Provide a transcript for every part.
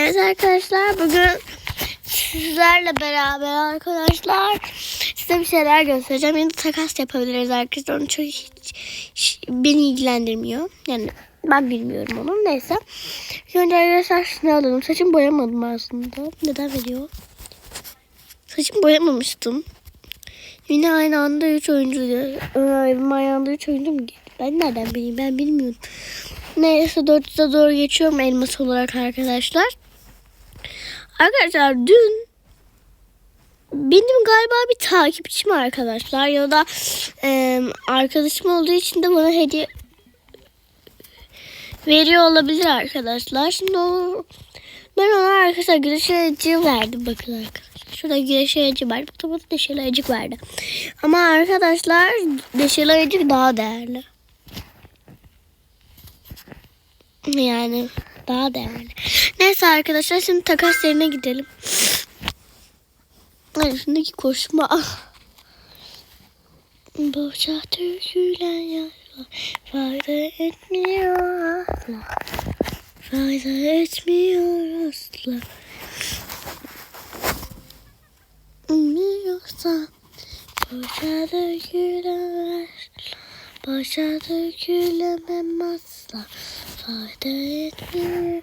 Evet arkadaşlar bugün sizlerle beraber arkadaşlar size bir şeyler göstereceğim. Yine takas yapabiliriz arkadaşlar. Onu çok hiç, hiç beni ilgilendirmiyor. Yani ben bilmiyorum onu. Neyse. Önce arkadaşlar şunu alalım. Saçımı boyamadım aslında. Neden veriyor? Saçımı boyamamıştım. Yine aynı anda 3 oyuncu. Evim aynı anda 3 oyuncu mu geldi? Ben nereden bileyim? Ben bilmiyorum. Neyse 400'e doğru geçiyorum elmas olarak arkadaşlar. Arkadaşlar dün benim galiba bir takipçim arkadaşlar ya da e, arkadaşım olduğu için de bana hediye veriyor olabilir arkadaşlar. Şimdi o ben ona arkadaşlar güneş ayıcı verdim bakın arkadaşlar. Şurada güneş ayıcı var. Burada da neşeli ayıcık verdi. Ama arkadaşlar neşeli ayıcık daha değerli. Yani daha değerli. Neyse arkadaşlar şimdi takas yerine gidelim. Ay şundaki koşma. Boşa dökülen yaşlar fayda etmiyor asla. Fayda etmiyor asla. Bilmiyorsan boşa dökülen yaşlar boşa dökülemem asla. Fayda etmiyor.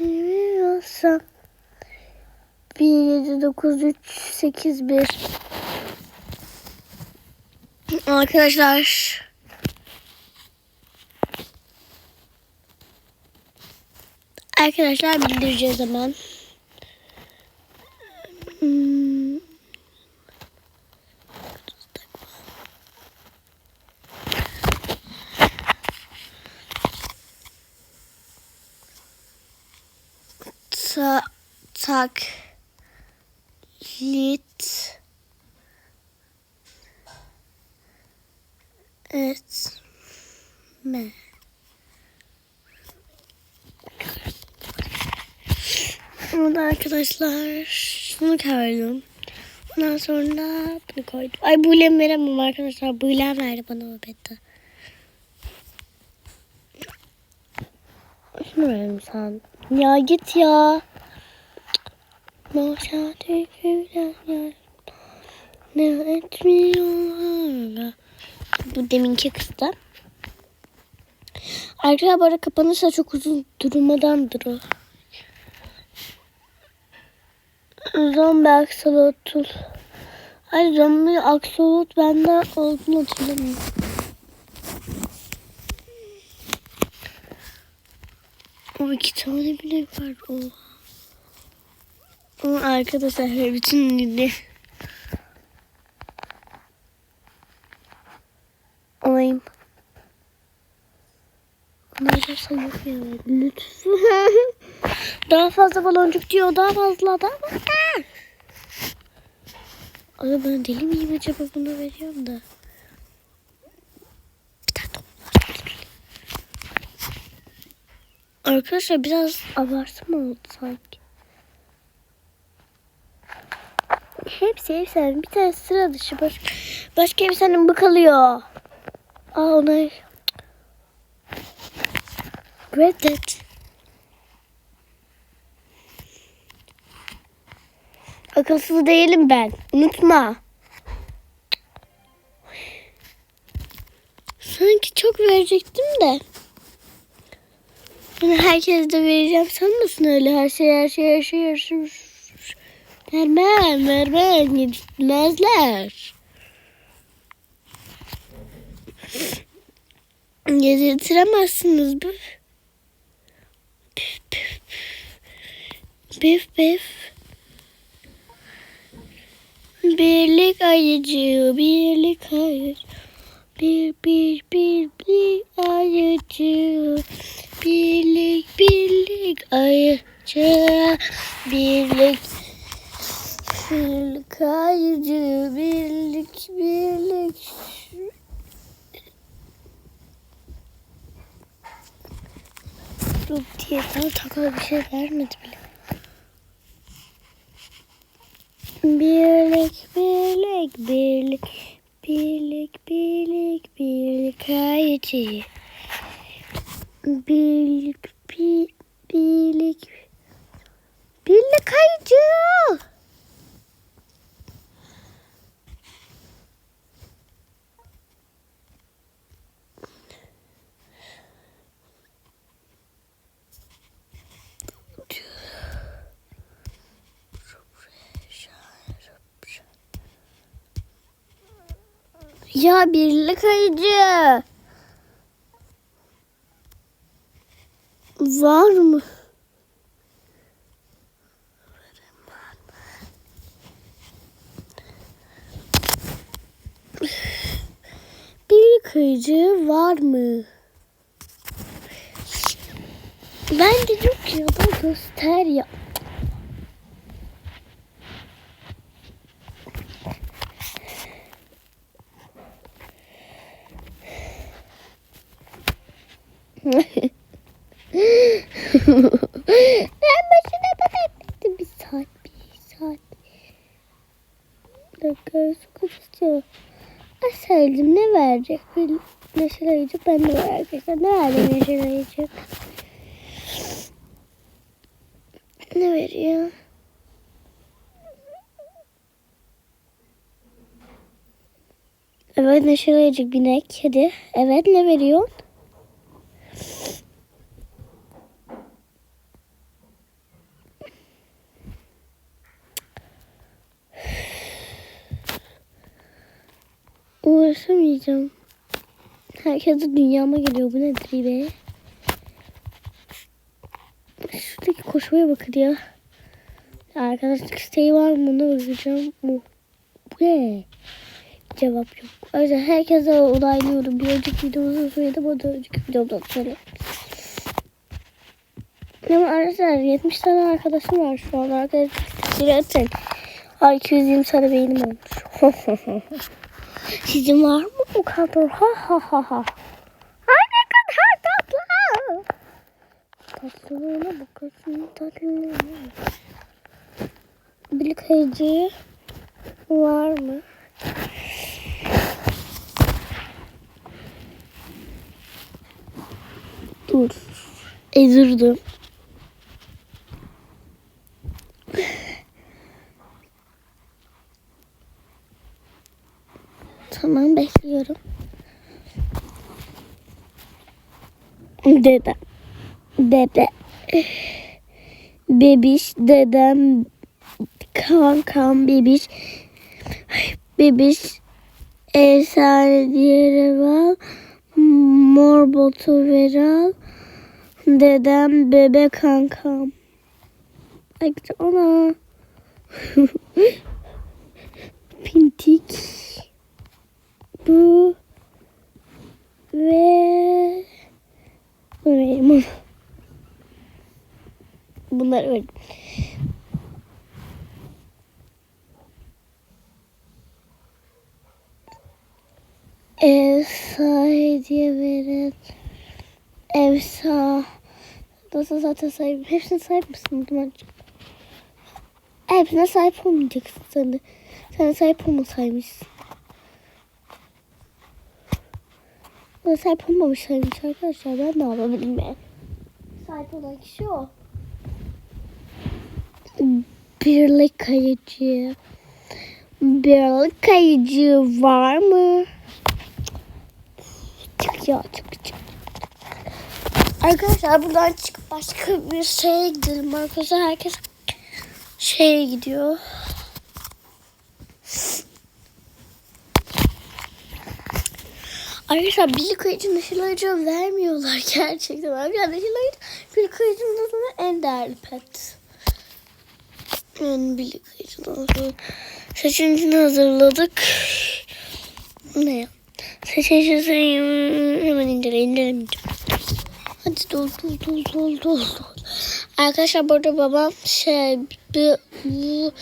Bilmiyorsam 1 7 9 3 8 1 Arkadaşlar Arkadaşlar bildireceğiz hemen. Hmm. Ta tak lit etme. Burada arkadaşlar şunu koydum. Ondan sonra bunu koydum. Ay bu ilemi veremem arkadaşlar. Bu ilem verdi bana o bette. Şunu verelim sen. Ya git ya. Boşa yer. Ne etmiyorlar. Bu deminki kızda. Bu arada kapanırsa çok uzun durmadandır o. Zombi aksolotl. Ay zombi aksolot bende olduğunu hatırlamıyorum. O iki tane bile var. Oha. Ama arkadaşlar bütün dili. Oyum. Neredeyse yok ya. Lütfen. daha fazla baloncuk diyor. Daha fazla. Daha fazla. Ay ben deli miyim acaba bunu veriyorum da. Bir tane top var. Arkadaşlar biraz abartı mı oldu sanki? Hepsi hepsi. Bir tane sıra dışı. Başka, başka bir tane bıkalıyor. Aa ona... Reddet. Akılsız değilim ben. Unutma. Sanki çok verecektim de. Yani herkes de vereceğim sanmasın öyle her şey her şey her şey her şey. Vermem vermem bu. Püf püf püf. Püf püf. Birlik ayıcı, birlik ayıcı. Bir, bir, bir, bir ayıcı. Birlik, birlik ayıcı. Birlik, birlik ayıcı. Birlik, birlik. Yok diye daha takılı bir şey vermedi bile. Birlik, birlik, birlik, birlik, birlik, birlik ayıcı. Birlik, bir, birlik, birlik ayıcı. Ya birlik ayıcı. Var mı? Birlik ayıcı var mı? Ben dedim ki ya da göster ya. ben başına bakayım. Bir saat, bir saat. Bir dakika, çok istiyor. Aselcim ne verecek? Bir neşe ayıcı ben de var arkadaşlar. Ne verdi neşe ayıcı? Ne veriyor? Evet neşe ayıcı binek. Hadi. Evet ne veriyor? Uğraşamayacağım. Herkes de dünyama geliyor. Bu nedir be? Şuradaki koşmaya bakın ya. Arkadaşlık isteği var mı? Ona bakacağım. Bu, bu ne? Cevap yok. O yüzden herkese onaylıyorum. Bir önceki videomuzda söyledim. O da önceki videomda söyledim. Ama arkadaşlar 70 tane arkadaşım var şu an. Arkadaşlar atın. Ay 220 tane beynim olmuş. Sizin var mı bu kadar? Ha ha ha ha. Ay ne kadar tatlı. Tatlılığına bakasın tatlılığına. Bir kayıcı var mı? Dur. Ezirdim. Dede. Bebiş, dedem, kankam, bebiş, bebiş, efsane diğeri var, mor botu veral, dedem, bebe kankam. Ay ona. Pintik. Bu ve bu benim. Bunlar öyle. Evsa hediye veren Evsa Nasıl zaten sahip Hepsine sahip misin Dumancığım? Hepsine sahip olmayacaksın sen de. Sen de sahip olmasaymışsın. Buna sahip olmamışlarmış arkadaşlar. Ben de alabilirim ben. Sahip olan kişi o. Birlik kayıcı. Birlik kayıcı var mı? Çık ya. Arkadaşlar buradan çıkıp başka bir şeye gidelim arkadaşlar. Herkes şeye gidiyor. Arkadaşlar birlik ayıcı neşeli ayıcı vermiyorlar gerçekten. Arkadaşlar neşeli ayıcı birlik ayıcının sonra en değerli pet. Yani birlik ayıcıdan sonra seçeneğini hazırladık. Ne ya? Seçeneği hemen indire indirelemeyeceğim. Hadi dol dol dol dol dol. Arkadaşlar burada babam şey bir, bu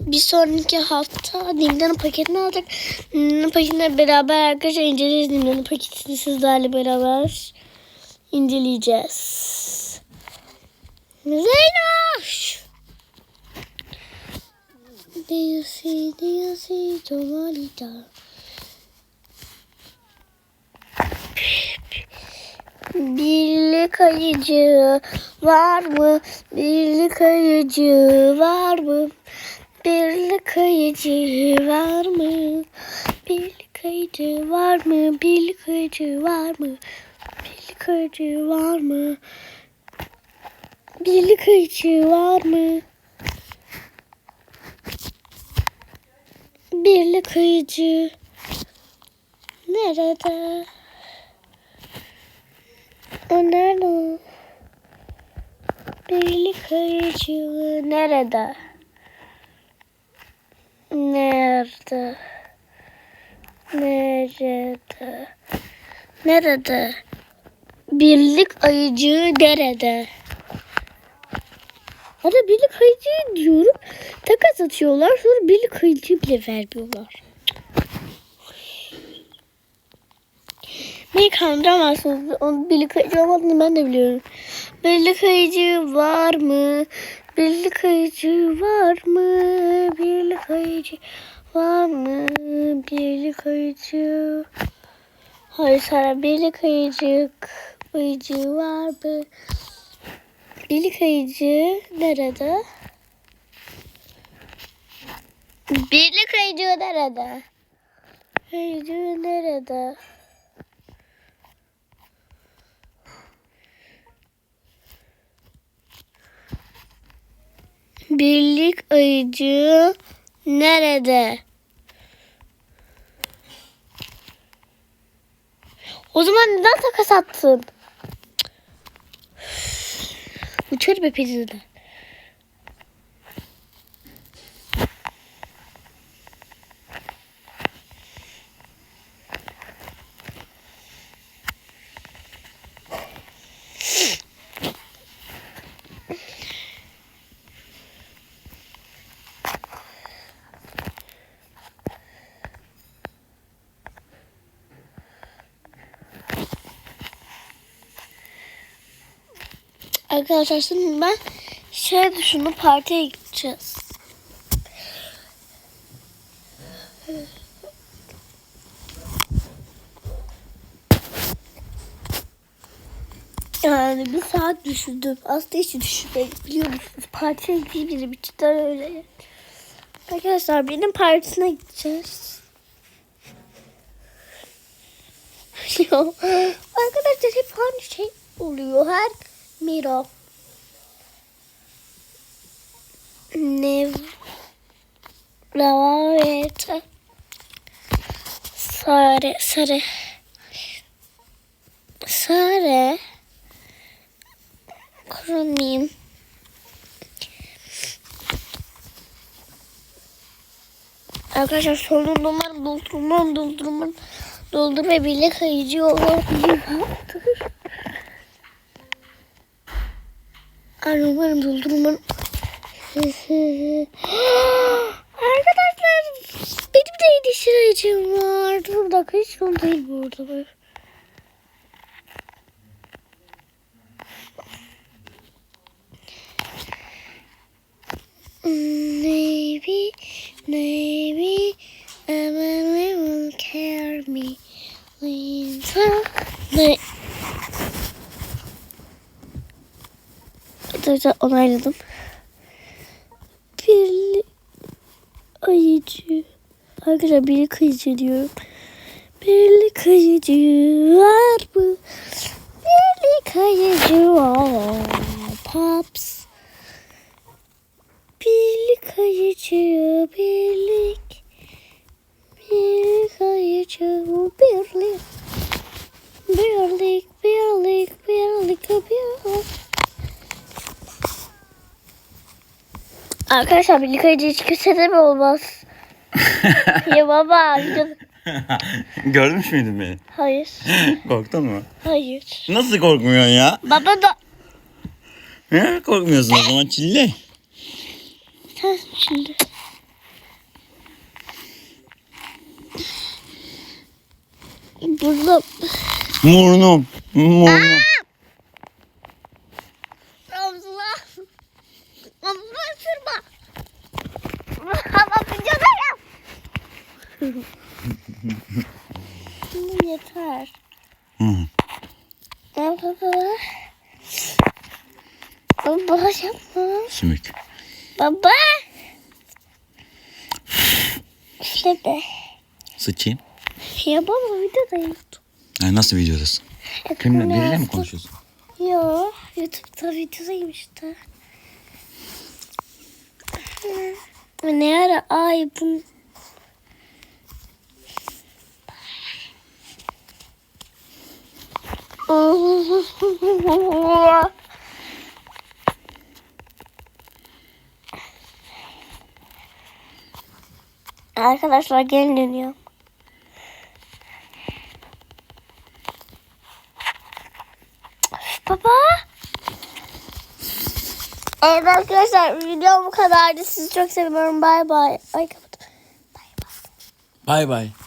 bir sonraki hafta Nimdan'ın paketini alacak. Nimdan'ın paketine beraber arkadaşlar inceleyeceğiz. Nimdan'ın paketini sizlerle beraber inceleyeceğiz. Zeynoş! Do you see, do you see, Jomalita? Birlik Birlik ayıcı var mı? Birlik ayıcı var mı? Birlik ayıcı var mı? Birlik ayıcı var mı? Birlik ayıcı var mı? Birlik ayıcı var mı? Birlik ayıcı var mı? Birlik ayıcı nerede? O nerede? o? Birlik ayıcı nerede? Nerede? Nerede? Nerede? Birlik ayıcı nerede? Hadi birlik ayıcı diyorum. Takas atıyorlar sonra birlik ayıcı bile vermiyorlar. Beni kandıramazsınız. Onun birlik ayıcı olmadığını ben de biliyorum. Birlik ayıcı var mı? Birlik ayıcı var mı? Birlik ayıcı var mı? Birlik ayıcı. Hayır sana birlik ayıcık. Ayıcı var mı? Birlik ayıcı nerede? Birlik ayıcı nerede? Ayıcı nerede? Birlik ayıcı nerede? O zaman neden takas attın? Uçar be peşinden. Arkadaşlar şimdi ben şey düşündüm partiye gideceğiz. Yani bir saat düşündüm. Aslında hiç düşünmedim biliyor musunuz? Partiye gidebilirim. İçten öyle. Arkadaşlar benim partisine gideceğiz. Ya, Arkadaşlar hep aynı şey oluyor. Her Miro. Ne? Lavavete. Sarı, sarı. Sarı. Kronim. Arkadaşlar sorun numaram doldurmam doldurmam doldur ve birlik kayıcı olabilir. Ay umarım doldurmam. Arkadaşlar benim de yedi şiracım var. Dur bir dakika hiç sorun değil bu arada. Maybe, maybe, everyone will care me. Winter, ne? Arkadaşlar onayladım. Bir ayıcı. Arkadaşlar bir kayıcı diyorum. Bir kayıcı var mı? Bir kayıcı var. Pops. Birlik ayıcı birlik. Birlik ayıcı birlik. Birlik birlik birlik birlik. Arkadaşlar birlik ayıcı hiç kimse de mi olmaz? ya baba. Görmüş müydün beni? Hayır. Korktun mu? Hayır. Nasıl korkmuyorsun ya? Baba da. He? Korkmuyorsun o zaman çille. Sen şimdi. Burada Burnum. Burnum. Şimdi yeter. Hı. Ne baba? Baba yapma. Sümük. Baba. Şöyle. Sıçayım. Ya baba videodayım. Yani nasıl videodasın? Kimle, biriyle mi konuşuyorsun? Yo, YouTube'da videodayım işte. Ne ara? Ay bu... Arkadaşlar gelin dönüyor. Baba. Evet arkadaşlar videom bu kadardı. Sizi çok seviyorum. Bay bay. Ay kapat. Bay bay. Bay bay.